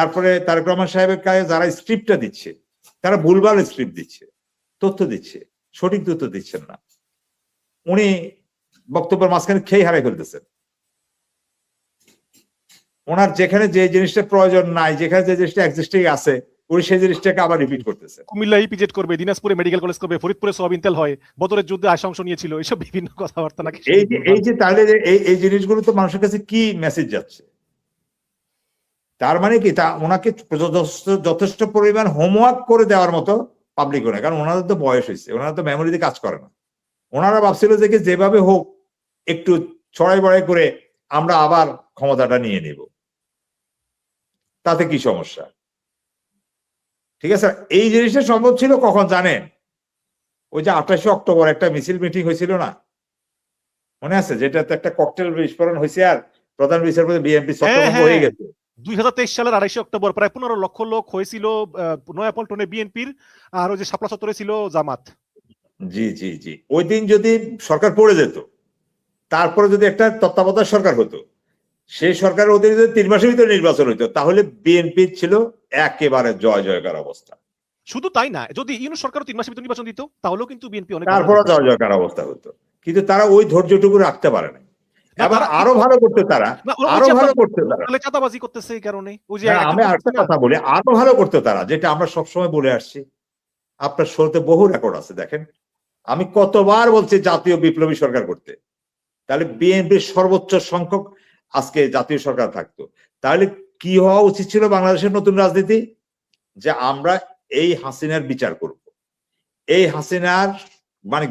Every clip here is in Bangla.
তারপরে তারেক রহমান সাহেবের কাছে যারা স্ক্রিপ্টটা দিচ্ছে তারা ভুলভাল স্ক্রিপ্ট দিচ্ছে তথ্য দিচ্ছে সঠিক তথ্য দিচ্ছেন না। উনি বক্তব্যের মাঝখানে খেয়ে হারাই ফেলতেছেন। ওনার যেখানে যে জিনিসটা প্রয়োজন নাই যেখানে যে জিনিসটা এক্সিস্টিং আছে উনি সেই জিনিসটাকে আবার রিপিট করতেছে কুমিল্লা ইপিজেড করবে দিনাজপুরে মেডিকেল কলেজ করবে ফরিদপুরে সোয়াবিন তেল হয় বদরের যুদ্ধে আশা অংশ নিয়েছিল এসব বিভিন্ন কথাবার্তা নাকি এই যে এই যে তাহলে এই এই জিনিসগুলো তো মানুষের কাছে কি মেসেজ যাচ্ছে? তার মানে কি? তা ওনাকে যথেষ্ট পরিমাণ হোমওয়ার্ক করে দেওয়ার মতো পাবলিক না কারণ ওনাদের তো বয়স হয়েছে। ওনারা তো মেমোরিতে কাজ করে না। ওনারা ভাবছিল যে যেভাবে হোক একটু ছড়াই বড়াই করে আমরা আবার ক্ষমতাটা নিয়ে নিব। তাতে কি সমস্যা? ঠিক আছে? এই জিনিসটা সম্ভব ছিল কখন জানেন? ওই যে আঠাশে অক্টোবর একটা মিছিল মিটিং হয়েছিল না? মনে আছে? যেটাতে একটা ককটেল বিস্ফোরণ হয়েছে আর প্রধান বিচারপতি বিএনপি হ্যাঁ, হয়ে হ্যাঁ। গেছে। দুই হাজার তেইশ সালের আড়াইশে অক্টোবর প্রায় পনেরো লক্ষ লোক হয়েছিল নয়াপল্টনে বিএনপির আর ওই যে শাপলা চত্বরে ছিল জামাত। জি জি জি। ওই দিন যদি সরকার পড়ে যেত তারপরে যদি একটা তত্ত্বাবধায়ক সরকার হতো সেই সরকারের অধীনে যদি তিন মাসের ভিতরে নির্বাচন হইতো তাহলে বিএনপি ছিল একেবারে জয় জয়কার অবস্থা। শুধু তাই না যদি ইউনু সরকার তিন মাসের ভিতরে নির্বাচন দিত তাহলেও কিন্তু বিএনপি অনেক তারপরে জয় জয়কার অবস্থা হতো। কিন্তু তারা ওই ধৈর্যটুকু রাখতে পারে না তারা- আরও ভালো করতে তারা। আরও ভালো করতে তারা। চাঁদাবাজি করতেছে এই কারণে। হ্যাঁ, আমি আরেকটা কথা বলি। আরও ভালো করতে তারা যেটা আমরা সবসময় বলে আসছি। আপনার শোতে বহু রেকর্ড আছে দেখেন। আমি কতবার বলছি জাতীয় বিপ্লবী সরকার করতে। তাহলে বিএনপির সর্বোচ্চ সংখ্যক আজকে জাতীয় সরকার থাকতো। তাহলে কি হওয়া উচিত ছিল বাংলাদেশের নতুন রাজনীতি? যে আমরা এই হাসিনার বিচার করব। এই হাসিনার মানে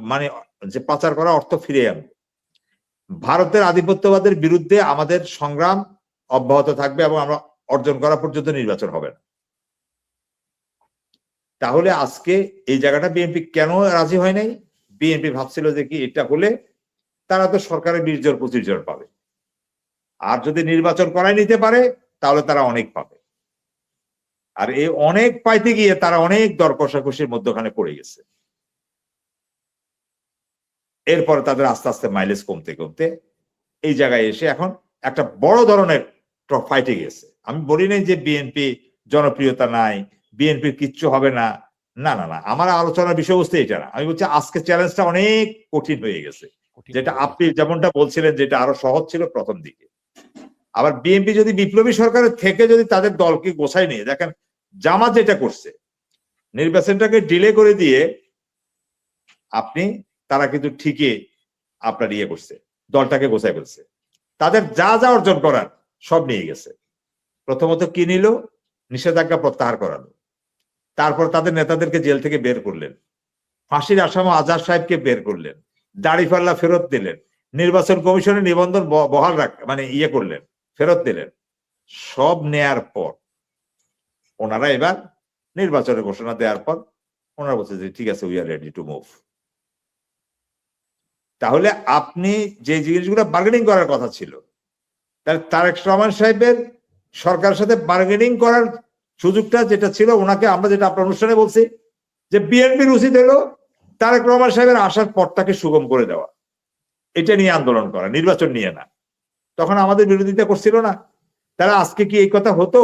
মানে যে পাচার করা অর্থ ফিরে আনব। ভারতের আধিপত্যবাদের বিরুদ্ধে আমাদের সংগ্রাম অব্যাহত থাকবে এবং আমরা অর্জন করা পর্যন্ত নির্বাচন হবে না। তাহলে আজকে এই জায়গাটা বিএনপি কেন রাজি হয় নাই? বিএনপি ভাবছিল যে কি এটা হলে তারা তো সরকারের বিশ জন পঁচিশ জন পাবে। আর যদি নির্বাচন করাই নিতে পারে, তাহলে তারা অনেক পাবে। আর এই অনেক পাইতে গিয়ে তারা অনেক দর কষাকষির মধ্যখানে পড়ে গেছে। এরপরে তাদের আস্তে আস্তে মাইলেজ কমতে কমতে এই জায়গায় এসে এখন একটা বড় ধরনের ফাইটে গেছে। আমি বলি নাই যে বিএনপি জনপ্রিয়তা নাই বিএনপির কিচ্ছু হবে না। না না না আমার আলোচনার বিষয়বস্তু এটা না। আমি বলছি আজকে চ্যালেঞ্জটা অনেক কঠিন হয়ে গেছে। যেটা আপনি যেমনটা বলছিলেন যেটা আরও সহজ ছিল প্রথম দিকে। আবার বিএনপি যদি বিপ্লবী সরকারের থেকে যদি তাদের দলকে গোছায় নিয়ে দেখেন জামাত যেটা করছে নির্বাচনটাকে ডিলে করে দিয়ে আপনি তারা কিন্তু ঠিকই আপনার ইয়ে করছে, দলটাকে গোছায় ফেলছে। তাদের যা যা অর্জন করার সব নিয়ে গেছে। প্রথমত কি নিল? নিষেধাজ্ঞা প্রত্যাহার করালো। তারপর তাদের নেতাদেরকে জেল থেকে বের করলেন। ফাঁসির আসাম আজাদ সাহেবকে বের করলেন। দাড়িপাল্লা ফেরত দিলেন। নির্বাচন কমিশনের নিবন্ধন বহাল রাখ মানে ইয়ে করলেন, ফেরত দিলেন। সব নেয়ার পর, ওনারা এবার নির্বাচনের ঘোষণা দেওয়ার পর, ওনারা বলছে যে, ঠিক আছে we are ready to move তাহলে আপনি যে জিনিসগুলো বার্গেনিং করার কথা ছিল তাহলে তারেক রহমান সাহেবের সরকারের সাথে বার্গেনিং করার সুযোগটা যেটা ছিল, ওনাকে আমরা যেটা আপনার অনুষ্ঠানে বলছি, যে বিএনপির উচিত হলো তারেক রহমান সাহেবের আসার পথটাকে সুগম করে দেওয়া। এটা নিয়ে আন্দোলন করা, নির্বাচন নিয়ে না। তখন আমাদের বিরোধিতা করছিল না। তারা আজকে কি এই কথা হতো,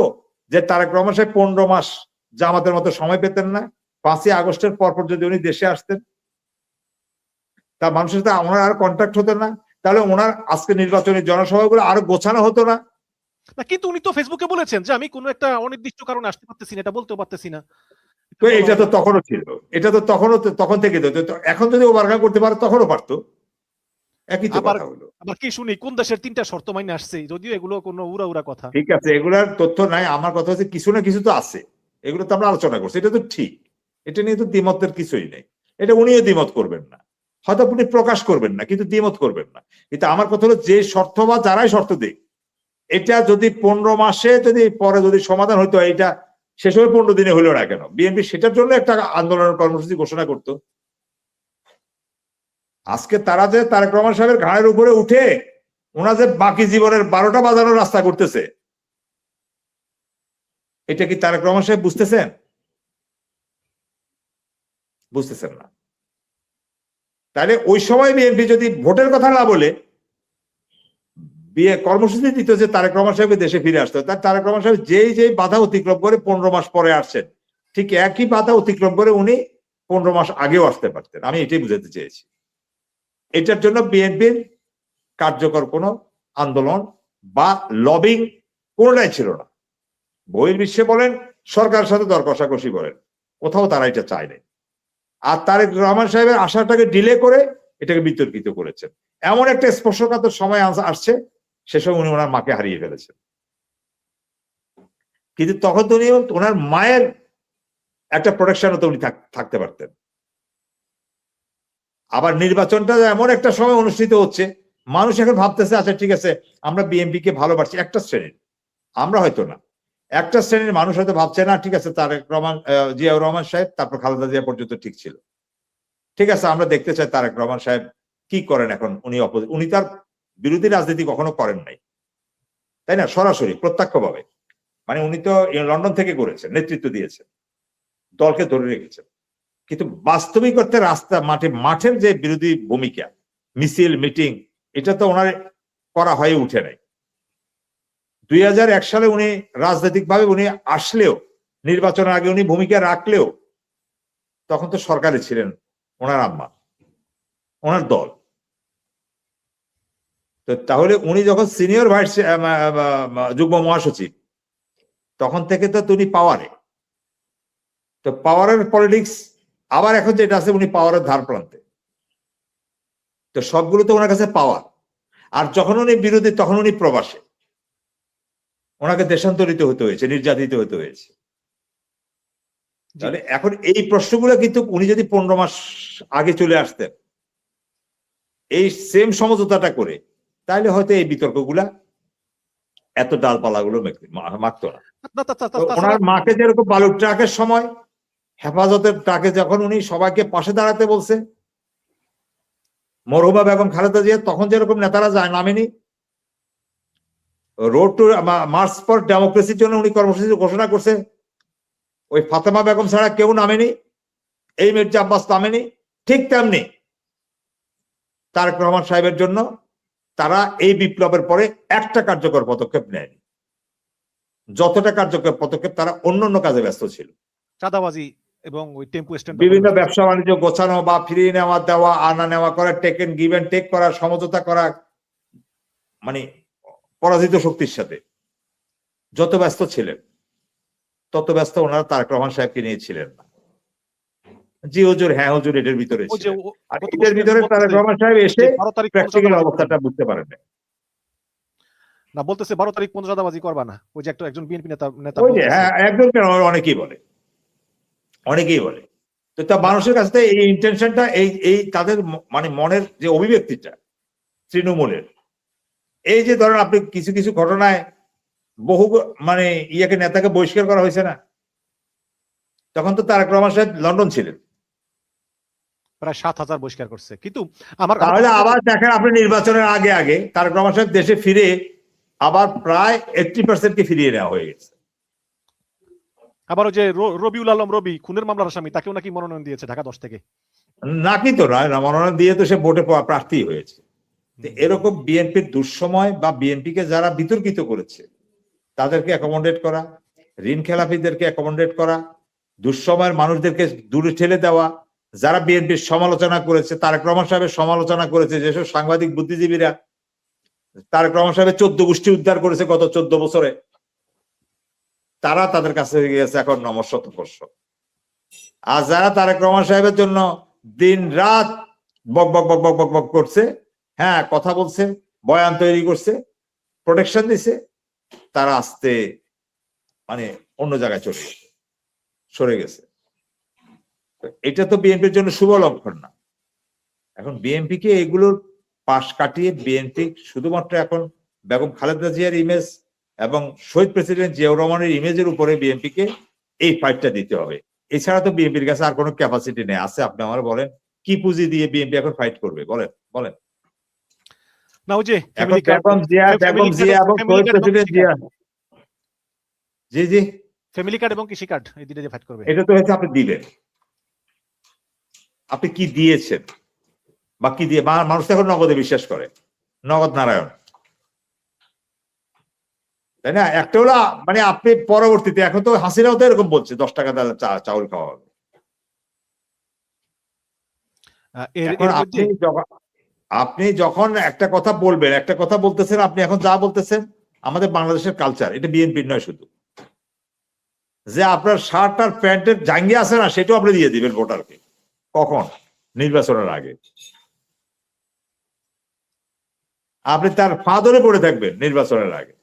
যে তারেক রহমান সাহেব পনেরো মাস জামাতের মতো সময় পেতেন না? পাঁচই আগস্টের পরপর যদি উনি দেশে আসতেন তা মানুষের সাথে ওনার আর কন্ট্যাক্ট হতো না। তাহলে ওনার আজকে নির্বাচনী জনসভাগুলো আরও গোছানো হতো না। না কিন্তু উনি তো ফেসবুকে বলেছেন যে আমি কোনো একটা অনির্দিষ্ট কারণে আসতে পারতেছি না এটা বলতেও পারতেছি না। তো এটা তো তখনও ছিল। এটা তো তখনও তখন থেকে তো এখন যদি ওভারকাম করতে পারে তখনও পারতো। একই তো কথা হলো। আবার কি শুনি কোন দেশের তিনটা শর্ত মাইনে আসছে? যদিও এগুলো কোনো উড়া উড়া কথা। ঠিক আছে এগুলার তথ্য নাই। আমার কথা হচ্ছে কিছু না কিছু তো আছে। এগুলো তো আমরা আলোচনা করছি। এটা তো ঠিক। এটা নিয়ে তো দ্বিমতের কিছুই নেই। এটা উনিও দ্বিমত করবেন না। হয়তো আপনি প্রকাশ করবেন না, কিন্তু দ্বিমত করবেন না। কিন্তু আমার কথা হলো যে শর্ত বা যারাই শর্ত দিক, এটা যদি পনেরো মাসে যদি পরে যদি সমাধান হইতো, এটা শেষ হয়ে পনেরো দিনে হইল না কেন? বিএনপি সেটার জন্য একটা আন্দোলনের কর্মসূচি ঘোষণা করতো। আজকে তারা যে তারেক রহমান সাহেবের ঘাড়ের উপরে উঠে ওনা যে বাকি জীবনের বারোটা বাজানোর রাস্তা করতেছে, এটা কি তারেক রহমান সাহেব বুঝতেছেন? বুঝতেছেন না। তাহলে ওই সময় বিএনপি যদি ভোটের কথা না বলে বিয়ে কর্মসূচি দিত যে তারেক রহমান সাহেব দেশে ফিরে আসতো। তার তারেক রহমান সাহেব যেই যেই বাধা অতিক্রম করে পনেরো মাস পরে আসছেন, ঠিক একই বাধা অতিক্রম করে উনি পনেরো মাস আগেও আসতে পারতেন। আমি এটাই বুঝাতে চেয়েছি। এটার জন্য বিএনপির কার্যকর কোনো আন্দোলন বা লবিং কোনোটাই ছিল না। বহির্বিশ্বে বলেন, সরকারের সাথে দর কষাকষি বলেন কোথাও তারা এটা চায় চায়নি। আর তারেক রহমান সাহেবের আশাটাকে ডিলে করে এটাকে বিতর্কিত করেছেন। এমন একটা স্পর্শকাতর সময় আসছে, সে সময় উনি ওনার মাকে হারিয়ে ফেলেছেন। কিন্তু তখন উনি ওনার মায়ের একটা প্রোটেকশনও তো উনি থাক- থাকতে পারতেন। আবার নির্বাচনটা এমন একটা সময় অনুষ্ঠিত হচ্ছে, মানুষ এখন ভাবতেছে আচ্ছা ঠিক আছে, আমরা বিএনপি কে ভালোবাসি একটা শ্রেণির। আমরা হয়তো না। একটা শ্রেণির মানুষ হয়তো ভাবছে, না, ঠিক আছে, তারেক রহমান জিয়াউর রহমান সাহেব, তারপর খালেদা জিয়া পর্যন্ত ঠিক ছিল। ঠিক আছে, আমরা দেখতে চাই তারেক রহমান সাহেব কি করেন এখন, উনি উনি তার বিরোধী রাজনীতি কখনো করেন নাই। তাই না? সরাসরি, প্রত্যক্ষভাবে। মানে উনি তো লন্ডন থেকে করেছেন, নেতৃত্ব দিয়েছেন, দলকে ধরে রেখেছেন। কিন্তু বাস্তবিক অর্থে রাস্তা, মাঠে, মাঠের যে বিরোধী ভূমিকা, মিছিল, মিটিং, এটা তো ওনার করা হয়ে উঠে নাই। দুই সালে উনি রাজনৈতিকভাবে উনি আসলেও, নির্বাচনের আগে উনি ভূমিকা রাখলেও, তখন তো সরকারে ছিলেন ওনার আম্মা, ওনার দল। তো তাহলে উনি যখন সিনিয়র ভাইস যুগ্ম মহাসচিব, তখন থেকে তো তিনি পাওয়ারে। তো পাওয়ারের পলিটিক্স আবার এখন যেটা আছে, উনি পাওয়ারের ধার প্রান্তে। তো সবগুলো তো ওনার কাছে পাওয়ার। আর যখন উনি বিরোধী, তখন উনি প্রবাসে। ওনাকে দেশান্তরিত হতে হয়েছে নির্যাতিত হতে হয়েছে। তাহলে এখন এই প্রশ্নগুলো কিন্তু উনি যদি পনেরো মাস আগে চলে আসতেন এই সেম সমঝোতাটা করে তাহলে হয়তো এই বিতর্কগুলা এত ডালপালাগুলো মারতো না। ওনার মাকে যেরকম বালুর ট্রাকের সময় হেফাজতের ট্রাকে যখন উনি সবাইকে পাশে দাঁড়াতে বলছে মরহুমা বেগম খালেদা জিয়া তখন যেরকম নেতারা যায় নামেনি রোড টু মার্চ ফর ডেমোক্রেসির জন্য উনি কর্মসূচি ঘোষণা করছে। ওই ফাতেমা বেগম ছাড়া কেউ নামেনি এই মির্জা আব্বাস নামেনি ঠিক তেমনি তারেক রহমান সাহেবের জন্য তারা এই বিপ্লবের পরে একটা কার্যকর পদক্ষেপ নেয়নি। যতটা কার্যকর পদক্ষেপ তারা অন্য অন্য কাজে ব্যস্ত ছিল। চাঁদাবাজি এবং ওই টেম্পু স্ট্যান্ড বিভিন্ন ব্যবসা বাণিজ্য গোছানো বা ফিরিয়ে নেওয়া দেওয়া আনা নেওয়া করা take and give and take করা সমঝোতা করা মানে পরাজিত শক্তির সাথে। যত ব্যস্ত ছিলেন তত ব্যস্ত ওনারা তারেক রহমান সাহেবকে নিয়েছিলেন। না জি হুজুর হ্যাঁ হুজুর এটার ভিতরে আর এটার ভিতরে তারেক রহমান সাহেব এসে প্র্যাকটিক্যাল অবস্থাটা বুঝতে পারেন না না বলতেছে বারো তারিখ পর্যন্ত চাঁদাবাজি করবা না। ওই যে একটা একজন বিএনপি নেতা নেতা হ্যাঁ একজন কেন অনেকেই বলে। অনেকেই বলে। তো তা মানুষের কাছ থেকে এই ইন্টেনশনটা এই এই তাদের মানে মনের যে অভিব্যক্তিটা তৃণমূলের এই যে ধরেন আপনি কিছু কিছু ঘটনায় বহু মানে ইয়াকে নেতাকে বহিষ্কার করা হয়েছে না? তখন তো তারেক রহমান সাহেব লন্ডন ছিলেন। প্রায় সাত হাজার বহিষ্কার করছে। কিন্তু আমার তাহলে আবার দেখেন আপনি নির্বাচনের আগে আগে তারেক রহমান সাহেব দেশে ফিরে আবার প্রায় এইটটি পার্সেন্টকে ফিরিয়ে নেওয়া হয়ে গেছে। আবার ওই যে রবিউল আলম রবি খুনের মামলার আসামি তাকেও নাকি মনোনয়ন দিয়েছে ঢাকা দশ থেকে? নাকি তো নয় মনোনয়ন দিয়ে তো সে ভোটে প্রার্থী হয়েছে। এরকম বিএনপির দুঃসময় বা বিএনপিকে যারা বিতর্কিত করেছে, তাদেরকে অ্যাকোমোডেট করা, ঋণ খেলাপিদেরকে অ্যাকোমোডেট করা, দুঃসময়ের মানুষদেরকে দূরে ঠেলে দেওয়া, যারা বিএনপির সমালোচনা করেছে, তারেক রহমান সমালোচনা করেছে, যেসব সাংবাদিক বুদ্ধিজীবীরা, তারেক রহমান চোদ্দ গোষ্ঠী উদ্ধার করেছে গত চোদ্দ বছরে, তারা তাদের কাছে হয়ে গেছে এখন কর্ষ আর যারা তারেক রহমান সাহেবের জন্য দিন রাত বক বক বক বক বক বক করছে হ্যাঁ কথা বলছে, বয়ান তৈরি করছে প্রোটেকশন দিছে, তারা আসতে মানে অন্য জায়গায় চলে সরে গেছে। এটা তো বিএনপির জন্য শুভ লক্ষণ না। এখন বিএনপি কে এগুলোর পাশ কাটিয়ে বিএনপি শুধুমাত্র এখন বেগম খালেদা জিয়ার ইমেজ এবং শহীদ প্রেসিডেন্ট জিয়াউর রহমানের ইমেজের উপরে বিএনপি কে এই ফাইটটা দিতে হবে। এছাড়া তো বিএনপির কাছে আর কোনো ক্যাপাসিটি নেই। আছে, আপনি আমার বলেন, কি পুঁজি দিয়ে বিএনপি এখন ফাইট করবে? বলেন বলেন। না ওই যে বেগম জিয়া বেগম জিয়া এবং প্রেসিডেন্ট জিয়া। জি জি। ফ্যামিলি কার্ড এবং কৃষি কার্ড এই দুটো যে ফাইট করবে। এটা তো হচ্ছে আপনি দিলেন। আপনি কি দিয়েছেন? বা কি দিয়ে মানুষ এখন নগদে বিশ্বাস করে। নগদ নারায়ণ। তাই না? একটা হলো মানে আপনি পরবর্তীতে এখন তো হাসিনাও তো এরকম বলছে দশ টাকা চা- চাউল খাওয়া হবে। আপনি যখন একটা কথা বলবেন, একটা কথা বলতেছেন, আপনি এখন যা বলতেছেন, আমাদের বাংলাদেশের কালচার এটা বিএনপির নয় শুধু। যে আপনার শার্ট আর প্যান্টের জাঙ্গি আছে না, সেটাও আপনি দিয়ে দিবেন ভোটারকে। কখন? নির্বাচনের আগে। আপনি তার ফাদরে পড়ে থাকবেন নির্বাচনের আগে।